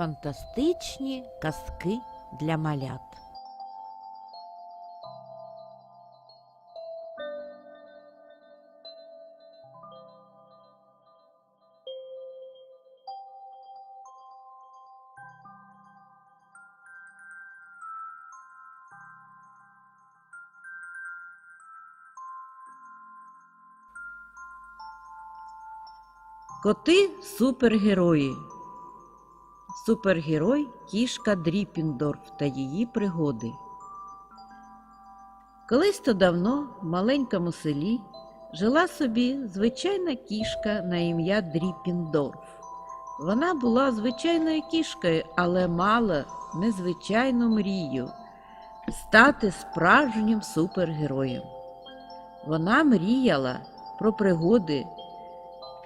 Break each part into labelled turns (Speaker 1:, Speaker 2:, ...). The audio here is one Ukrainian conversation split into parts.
Speaker 1: Фантастичні казки для малят. Коти супергерої. Супергерой кішка Дріпіндорф та її пригоди. Колись то давно в маленькому селі жила собі звичайна кішка на ім'я Дріпіндорф. Вона була звичайною кішкою, але мала незвичайну мрію стати справжнім супергероєм. Вона мріяла про пригоди,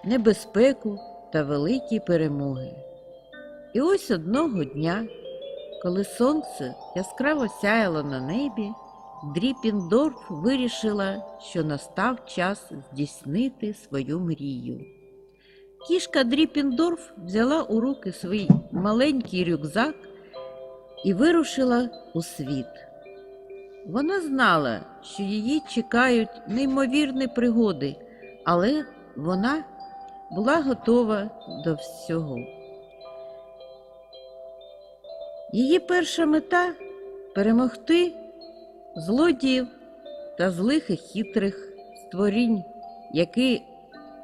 Speaker 1: небезпеку та великі перемоги. І ось одного дня, коли сонце яскраво сяяло на небі, Дріпіндорф вирішила, що настав час здійснити свою мрію. Кішка Дріпіндорф взяла у руки свій маленький рюкзак і вирушила у світ. Вона знала, що її чекають неймовірні пригоди, але вона була готова до всього. Її перша мета перемогти злодіїв та злих і хитрих створінь, які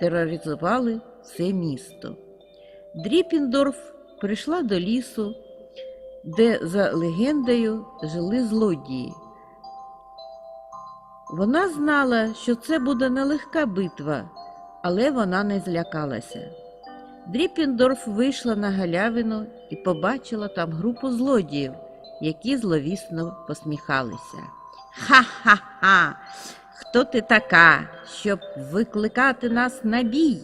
Speaker 1: тероризували все місто. Дріпіндорф прийшла до лісу, де за легендою жили злодії. Вона знала, що це буде нелегка битва, але вона не злякалася. Дріпіндорф вийшла на галявину і побачила там групу злодіїв, які зловісно посміхалися. Ха-ха-ха! Хто ти така, щоб викликати нас на бій?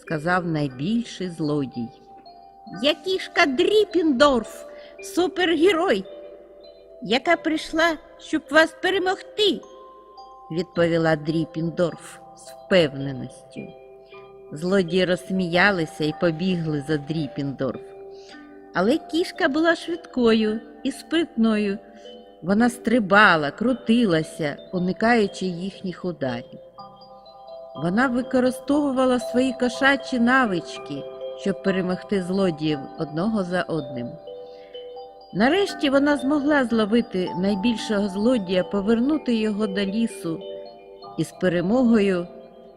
Speaker 1: сказав найбільший злодій. Я кішка Дріпіндорф, супергерой, яка прийшла, щоб вас перемогти, відповіла Дріпіндорф з впевненістю. Злодії розсміялися і побігли за Дріпіндорф. Але кішка була швидкою і спритною. Вона стрибала, крутилася, уникаючи їхніх ударів. Вона використовувала свої кошачі навички, щоб перемогти злодіїв одного за одним. Нарешті вона змогла зловити найбільшого злодія, повернути його до лісу, і з перемогою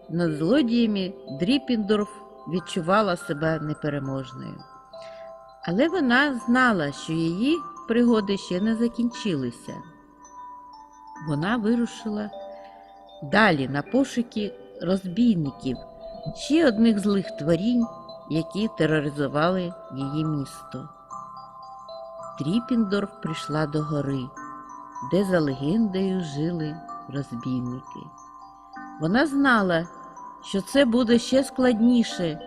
Speaker 1: над злодіями Дріпіндорф відчувала себе непереможною. Але вона знала, що її пригоди ще не закінчилися. Вона вирушила далі на пошуки розбійників, ще одних злих творінь, які тероризували її місто. Тріпіндорф прийшла до гори, де за легендою жили розбійники. Вона знала, що це буде ще складніше,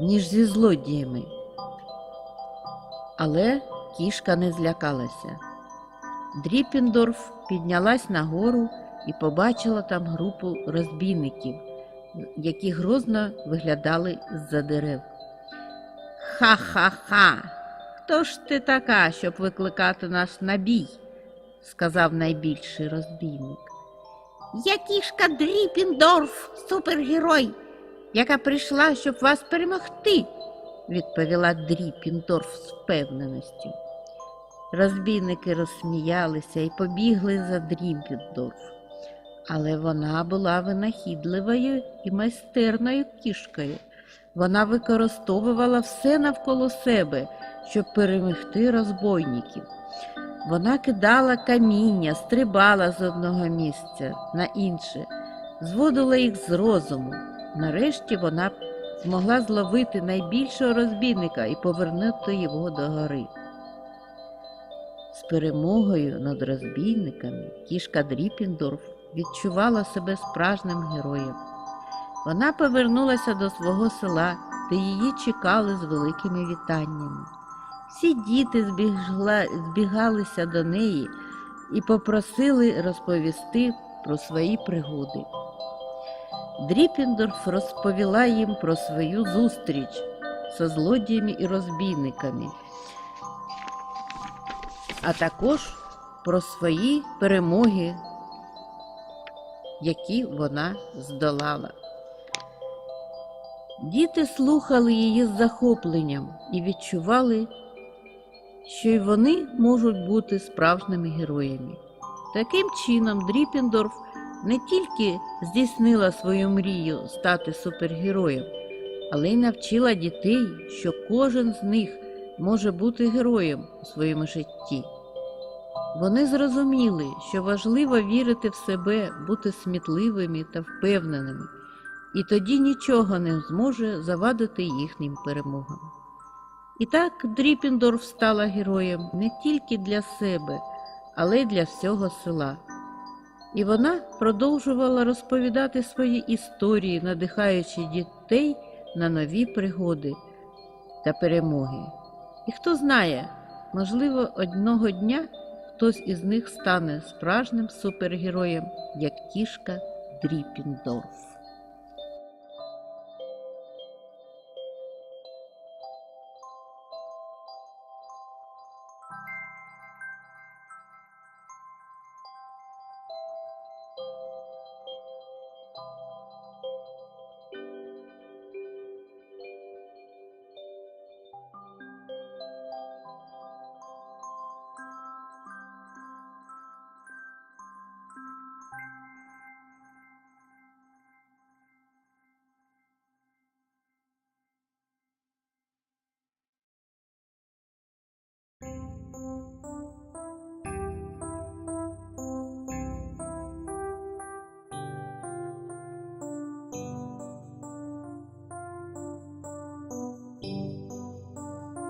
Speaker 1: ніж зі злодіями. Але кішка не злякалася. Дріпіндорф піднялась на гору і побачила там групу розбійників, які грозно виглядали з-за дерев. Ха-ха-ха! Хто ж ти така, щоб викликати нас на бій? сказав найбільший розбійник. Я кішка Дріпіндорф, супергерой, яка прийшла, щоб вас перемогти, відповіла Дріпіндорф з впевненістю. Розбійники розсміялися і побігли за Дріпіндорф. Але вона була винахідливою і майстерною кішкою. Вона використовувала все навколо себе, щоб перемогти розбойників. Вона кидала каміння, стрибала з одного місця на інше, зводила їх з розуму. Нарешті вона змогла зловити найбільшого розбійника і повернути його до гори. З перемогою над розбійниками кішка Дріпіндорф відчувала себе справжнім героєм. Вона повернулася до свого села, де її чекали з великими вітаннями. Всі діти збігалися до неї і попросили розповісти про свої пригоди. Дріпіндорф розповіла їм про свою зустріч з злодіями і розбійниками, а також про свої перемоги, які вона здолала. Діти слухали її з захопленням і відчували, що й вони можуть бути справжніми героями. Таким чином, Дріпіндорф не тільки здійснила свою мрію стати супергероєм, але й навчила дітей, що кожен з них може бути героєм у своєму житті. Вони зрозуміли, що важливо вірити в себе, бути смітливими та впевненими, і тоді нічого не зможе завадити їхнім перемогам. І так Дріпіндорф стала героєм не тільки для себе, але й для всього села. І вона продовжувала розповідати свої історії, надихаючи дітей на нові пригоди та перемоги. І хто знає, можливо, одного дня хтось із них стане справжнім супергероєм, як кішка Дріпіндорф.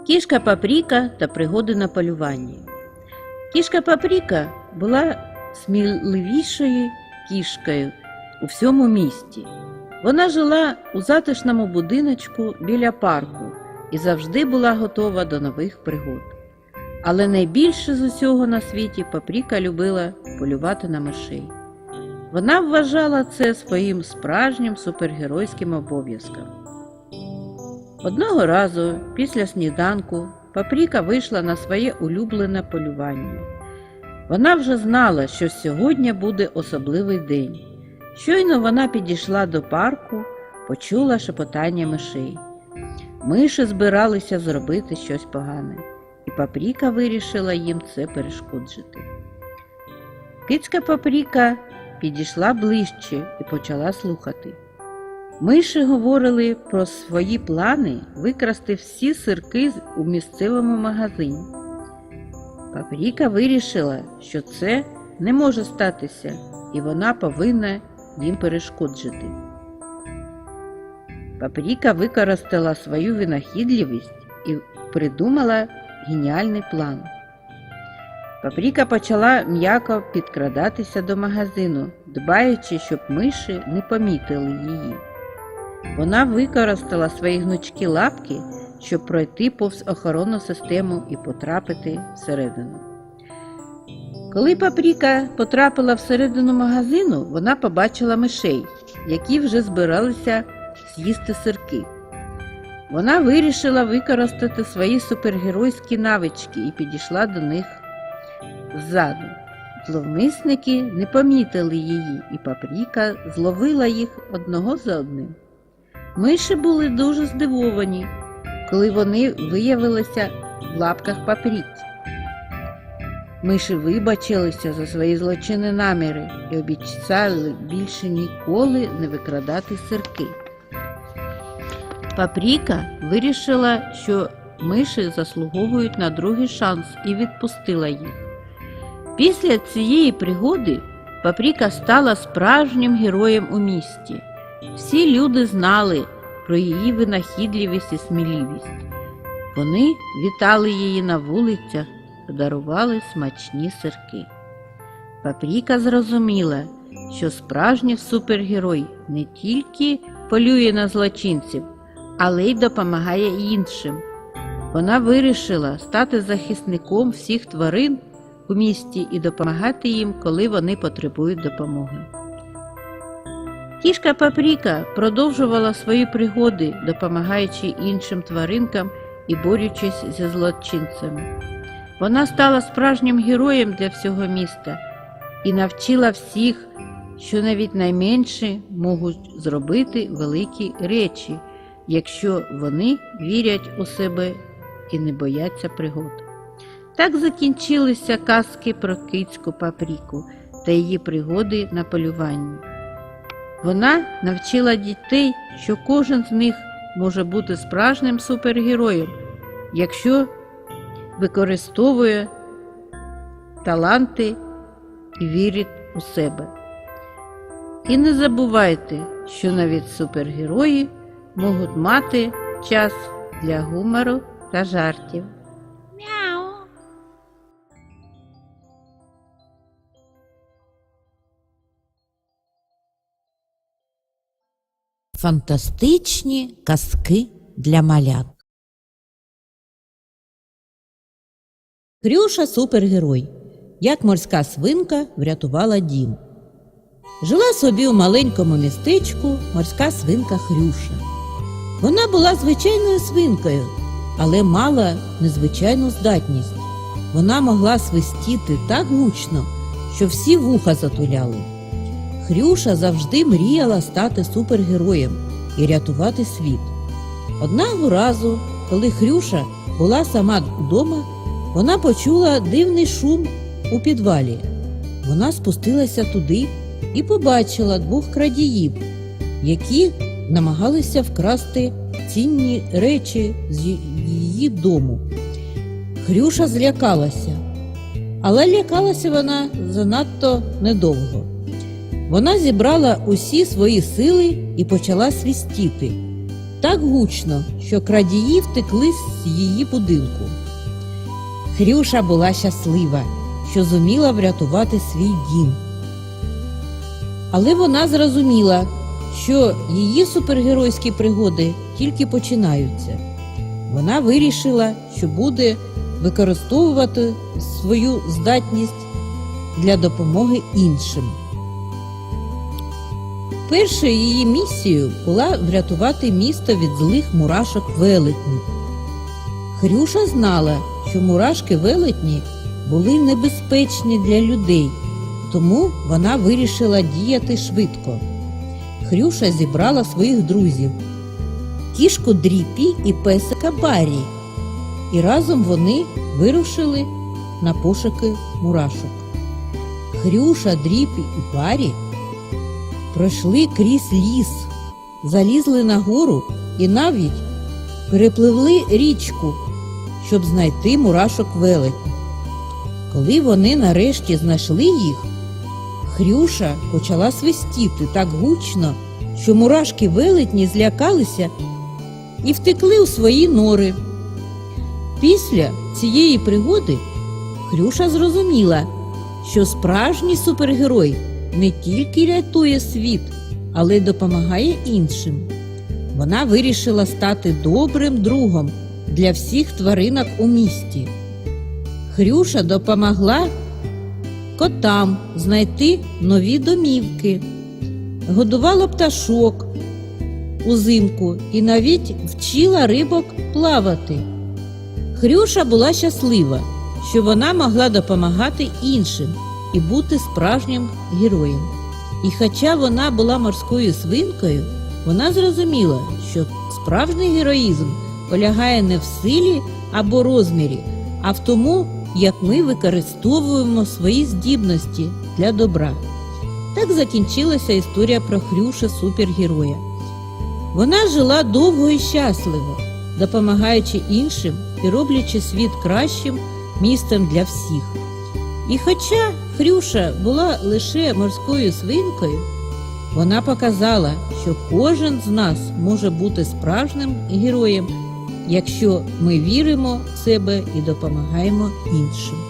Speaker 1: Кішка Папріка та пригоди на полюванні. Кішка Папріка була сміливішою кішкою у всьому місті. Вона жила у затишному будиночку біля парку і завжди була готова до нових пригод. Але найбільше з усього на світі Папріка любила полювати на мишей. Вона вважала це своїм справжнім супергеройським обов'язком. Одного разу після сніданку Папріка вийшла на своє улюблене полювання. Вона вже знала, що сьогодні буде особливий день. Щойно вона підійшла до парку, почула шепотання мишей. Миші збиралися зробити щось погане, і Папріка вирішила їм це перешкоджити. Кицька Папріка підійшла ближче і почала слухати. Миші говорили про свої плани викрасти всі сирки у місцевому магазині. Папріка вирішила, що це не може статися, і вона повинна їм перешкоджити. Папріка використала свою винахідливість і придумала геніальний план. Папріка почала м'яко підкрадатися до магазину, дбаючи, щоб миші не помітили її. Вона використала свої гнучкі лапки, щоб пройти повз охоронну систему і потрапити всередину. Коли Папріка потрапила всередину магазину, вона побачила мишей, які вже збиралися з'їсти сирки. Вона вирішила використати свої супергеройські навички і підійшла до них ззаду. Зловмисники не помітили її, і Папріка зловила їх одного за одним. Миші були дуже здивовані, коли вони виявилися в лапках папріки. Миші вибачилися за свої злочинні наміри і обіцяли більше ніколи не викрадати сирки. Папріка вирішила, що миші заслуговують на другий шанс і відпустила їх. Після цієї пригоди Папріка стала справжнім героєм у місті. Всі люди знали про її винахідливість і сміливість. Вони вітали її на вулицях дарували смачні сирки. Папріка зрозуміла, що справжній супергерой не тільки полює на злочинців, але й допомагає іншим. Вона вирішила стати захисником всіх тварин у місті і допомагати їм, коли вони потребують допомоги. Кішка Папріка продовжувала свої пригоди, допомагаючи іншим тваринкам і борючись зі злочинцями. Вона стала справжнім героєм для всього міста і навчила всіх, що навіть найменші можуть зробити великі речі, якщо вони вірять у себе і не бояться пригод. Так закінчилися казки про кицьку Папріку та її пригоди на полюванні. Вона навчила дітей, що кожен з них може бути справжнім супергероєм, якщо використовує таланти і вірить у себе. І не забувайте, що навіть супергерої можуть мати час для гумору та жартів.
Speaker 2: Фантастичні казки для малят. Хрюша супергерой. Як морська свинка врятувала дім. Жила собі у маленькому містечку морська свинка Хрюша. Вона була звичайною свинкою, але мала незвичайну здатність. Вона могла свистіти так гучно, що всі вуха затуляли. Хрюша завжди мріяла стати супергероєм і рятувати світ. Одного разу, коли Хрюша була сама вдома, вона почула дивний шум у підвалі. Вона спустилася туди і побачила двох крадіїв, які намагалися вкрасти цінні речі з її дому. Хрюша злякалася, але лякалася вона занадто недовго. Вона зібрала усі свої сили і почала свістіти так гучно, що крадії втекли з її будинку. Хрюша була щаслива, що зуміла врятувати свій дім. Але вона зрозуміла, що її супергеройські пригоди тільки починаються. Вона вирішила, що буде використовувати свою здатність для допомоги іншим. Першою її місією була врятувати місто від злих мурашок велетнів. Хрюша знала, що мурашки велетні були небезпечні для людей, тому вона вирішила діяти швидко. Хрюша зібрала своїх друзів кішку Дріпі і песика Барі, і разом вони вирушили на пошуки мурашок. Хрюша, Дріпі і Барі пройшли крізь ліс, залізли на гору і навіть перепливли річку, щоб знайти мурашок велетні. Коли вони нарешті знайшли їх, Хрюша почала свистіти так гучно, що мурашки велетні злякалися і втекли у свої нори. Після цієї пригоди Хрюша зрозуміла, що справжній супергерой не тільки рятує світ, але й допомагає іншим. Вона вирішила стати добрим другом для всіх тваринок у місті. Хрюша допомогла котам знайти нові домівки, годувала пташок узимку і навіть вчила рибок плавати. Хрюша була щаслива, що вона могла допомагати іншим і бути справжнім героєм. І хоча вона була морською свинкою, вона зрозуміла, що справжній героїзм полягає не в силі або розмірі, а в тому, як ми використовуємо свої здібності для добра. Так закінчилася історія про Хрюша супергероя. Вона жила довго і щасливо, допомагаючи іншим і роблячи світ кращим містом для всіх. І хоча Хрюша була лише морською свинкою, вона показала, що кожен з нас може бути справжнім героєм, якщо ми віримо в себе і допомагаємо іншим.